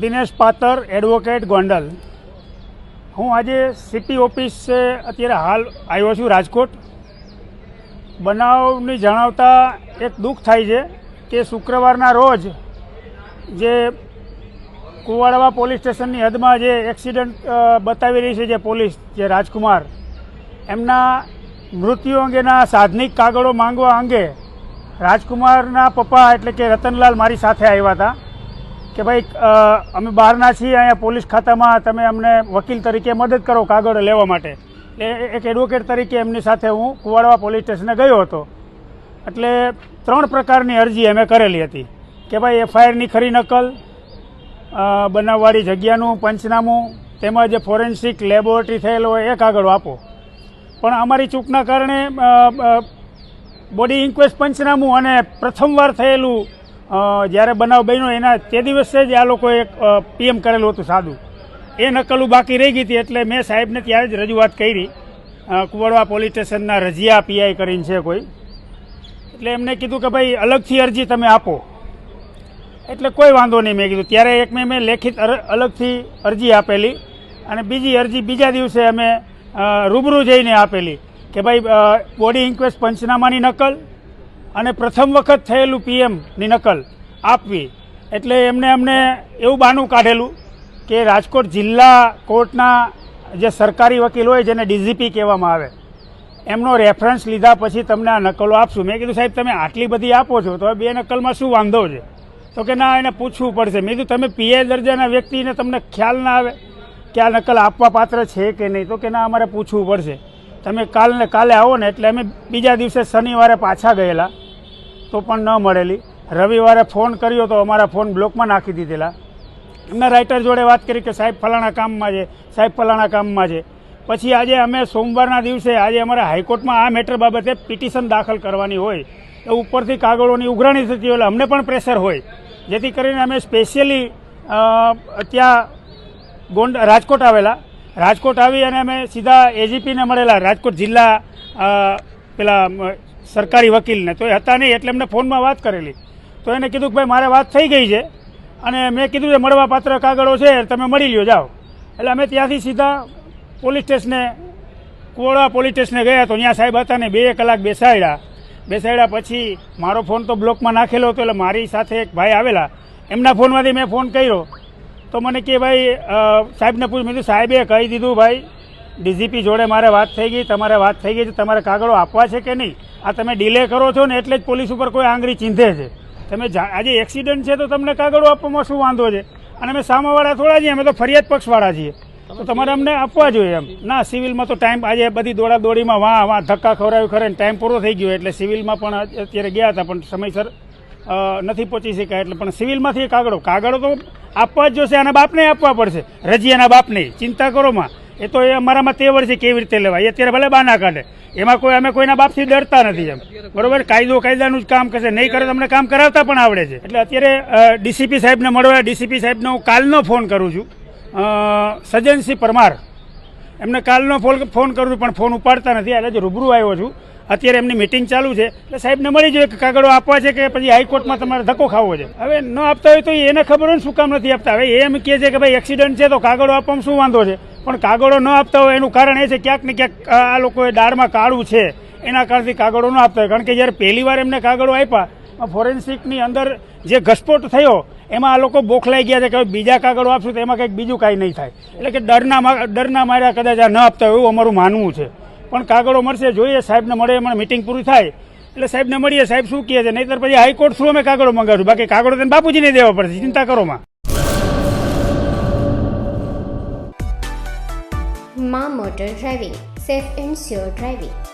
Dinesh પાતર, advocate Gondal. હું આજે CP ઓફિસે અત્યારે હાલ આવ્યો છું રાજકોટ. બનાવની જણાવતા એક દુઃખ થાય છે કે શુક્રવારના રોજ જે કુવાડવા પોલીસ સ્ટેશનની હદમાં જે એક્સિડન્ટ બતાવી રહી છે જે પોલીસ, જે રાજકુમાર, એમના મૃત્યુ અંગેના સાધનિક કાગળો માંગવા અંગે રાજકુમારના પપ્પા એટલે કે રતનલાલ મારી સાથે આવ્યા હતા. કે ભાઈ અમે બહારના છીએ, અહીંયા પોલીસ ખાતામાં તમે અમને વકીલ તરીકે મદદ કરો કાગળ લેવા માટે. એટલે એક એડવોકેટ તરીકે એમની સાથે હું કુવાડવા પોલીસ સ્ટેશને ગયો હતો. એટલે ત્રણ પ્રકારની અરજી અમે કરેલી હતી. કે ભાઈ, એફઆઈઆરની ખરી નકલ બનાવવાળી જગ્યાનું, પંચનામું તેમજ ફોરેન્સિક લેબોરેટરી થયેલો હોય એ કાગળ આપો. પણ અમારી ચૂકના કારણે બોડી ઇન્ક્વેસ્ટ પંચનામું અને પ્રથમવાર થયેલું જ્યારે બનાવ બન્યો એના તે દિવસે જ આ લોકોએ પીએમ કરેલું હતું સાદું. એ નકલું બાકી રહી ગઈ હતી એટલે મેં સાહેબને ત્યારે જ રજૂઆત કરી. કુવડવા પોલીસ સ્ટેશનના રજિયા પીઆઈ કરીને છે કોઈ. એટલે એમને કીધું કે ભાઈ, અલગથી અરજી તમે આપો. એટલે કોઈ વાંધો નહીં, મેં કીધું. ત્યારે એક મેં મેં લેખિત અલગથી અરજી આપેલી અને બીજી અરજી બીજા દિવસે અમે રૂબરૂ જઈને આપેલી કે ભાઈ બોડી ઇન્ક્વેસ્ટ પંચનામાની નકલ અને પ્રથમ વખત થયેલું પીએમની નકલ આપવી. એટલે એમને અમને એવું બહાનું કાઢેલું કે રાજકોટ જિલ્લા કોર્ટના જે સરકારી વકીલ હોય જેને ડીજીપી કહેવામાં આવે, એમનો રેફરન્સ લીધા પછી તમને આ નકલો આપશું. મેં કીધું, સાહેબ, તમે આટલી બધી આપો છો, તો બે નકલમાં શું વાંધો છે? તો કે, ના, એને પૂછવું પડશે. મેં કીધું, તમે પીએ દરજાના વ્યક્તિને તમને ખ્યાલ ના આવે કે આ નકલ આપવા પાત્ર છે કે નહીં. તો કે, ના, અમારે પૂછવું પડશે. તમે કાલને કાલે આવો ને, એટલે અમે બીજા દિવસે શનિવારે પાછા ગયેલા. તો પણ ન મળેલી. રવિવારે ફોન કર્યો તો અમારા ફોન બ્લોકમાં નાખી દીધેલા. એમના રાઇટર જોડે વાત કરી કે સાહેબ ફલાણા કામમાં છે સાહેબ ફલાણા કામમાં છે. પછી આજે અમે સોમવારના દિવસે આજે અમારે હાઈકોર્ટમાં આ મેટર બાબતે પિટિશન દાખલ કરવાની હોય. તો ઉપરથી કાગળોની ઉઘરાણી થતી હોય એટલે અમને પણ પ્રેશર હોય. જેથી કરીને અમે સ્પેશિયલી ત્યાં ગોંડ રાજકોટ આવેલા. રાજકોટ આવી અને અમે સીધા એજીપીને મળેલા. રાજકોટ જિલ્લા પેલા અમ, સરકારી વકીલને. તો એ હતા નહીં એટલે એમને ફોનમાં વાત કરેલી. તો એને કીધું કે ભાઈ, મારે વાત થઈ ગઈ છે અને મેં કીધું કે મળવા પાત્ર કાગળો છે, તમે મળી લ્યો, જાઓ. એટલે અમે ત્યાંથી સીધા પોલીસ સ્ટેશને કુવાડા પોલીસ સ્ટેશને ગયા તો ત્યાં સાહેબ હતા ને બે કલાક બેસાડ્યા. બેસાડ્યા પછી મારો ફોન તો બ્લોકમાં નાખેલો હતો એટલે મારી સાથે એક ભાઈ આવેલા. એમના ફોનમાંથી મેં ફોન કર્યો. તો મને કે ભાઈ સાહેબને પૂછ મેં સાહેબે કહી દીધું ભાઈ ડીજીપી જોડે મારે વાત થઈ ગઈ તમારે વાત થઈ ગઈ છે તમારે કાગળો આપવા છે કે નહીં? આ તમે ડિલે કરો છો ને એટલે જ પોલીસ ઉપર કોઈ આંગળી ચીંધે છે. તમે આજે એક્સિડન્ટ છે તો તમને કાગળો આપવામાં શું વાંધો છે? અને અમે સામાવાળા થોડા છીએ અમે તો ફરિયાદ પક્ષવાળા છીએ. તો તમારે અમને આપવા જોઈએ એમ. ના સિવિલમાં તો ટાઈમ આજે બધી દોડાદોડીમાં વાં વાં ધક્કા ખવડાવ્યું ખરે ને ટાઈમ પૂરો થઈ ગયો એટલે સિવિલમાં પણ અત્યારે ગયા હતા પણ સમયસર નથી પહોંચી શક્યા એટલે પણ સિવિલમાંથી કાગળો કાગળો તો આપવા જ જોશે આના બાપને આપવા પડશે. રજીયાના બાપને. ચિંતા કરો માં. એ તો એ અમારામાં તેવડ છે કેવી રીતે લેવાય? એ અત્યારે ભલે બાના કાઢે. એમાં કોઈ અમે કોઈના બાપથી ડરતા નથી એમ. બરોબર? કાયદો કાયદાનું જ કામ કરશે. નહીં કરે તમને કામ કરાવતા પણ આવડે છે. એટલે અત્યારે ડીસીપી સાહેબને મળવા ડીસીપી સાહેબનો હું કાલનો ફોન કરું છું. સજ્જનસિંહ પરમાર. એમને કાલનો ફોન ફોન કરું પણ ફોન ઉપાડતા નથી. એટલે જ રૂબરૂ આવ્યો છું. અત્યારે એમની મિટિંગ ચાલુ છે. એટલે સાહેબને મળી જોઈએ કે કાગળો આપવા છે કે પછી હાઈકોર્ટમાં તમારે ધક્કો ખાવો છે. હવે ન આપતા હોય તો એને ખબર હોય ને શું કામ નથી આપતા. હવે એમ કહે છે કે ભાઈ એક્સિડન્ટ છે તો કાગળો આપવામાં શું વાંધો છે? પણ કાગળો ન આપતા હોય એનું કારણ એ છે, ક્યાંક ને ક્યાંક આ લોકોએ દાળમાં કાળું છે. એના કારણથી કાગળો ન આપતા હોય. કારણ કે જ્યારે પહેલી વાર એમને કાગળો આપ્યા ફોરેન્સિકની અંદર જે ઘસપોટ થયો, એમાં આ લોકો બોખલાઈ ગયા છે કે બીજા કાગળો આપશું તો એમાં કંઈક બીજું કાંઈ નહીં થાય. એટલે કે ડરના ડરના માર્યા કદાચ આ ન આપતા હોય એવું અમારું માનવું છે. પણ કાગળો મળશે, જોઈએ, સાહેબને મળે, એમાં મિટિંગ પૂરી થાય. એટલે સાહેબને મળીએ, સાહેબ શું કહે છે? નહીંતર પછી હાઈકોર્ટ થ્રુ અમે કાગળો મંગાવશું? બાકી કાગળો તેને બાપુજીને દેવા પડશે, ચિંતા કરો માં. મા motor driving, safe and sure driving.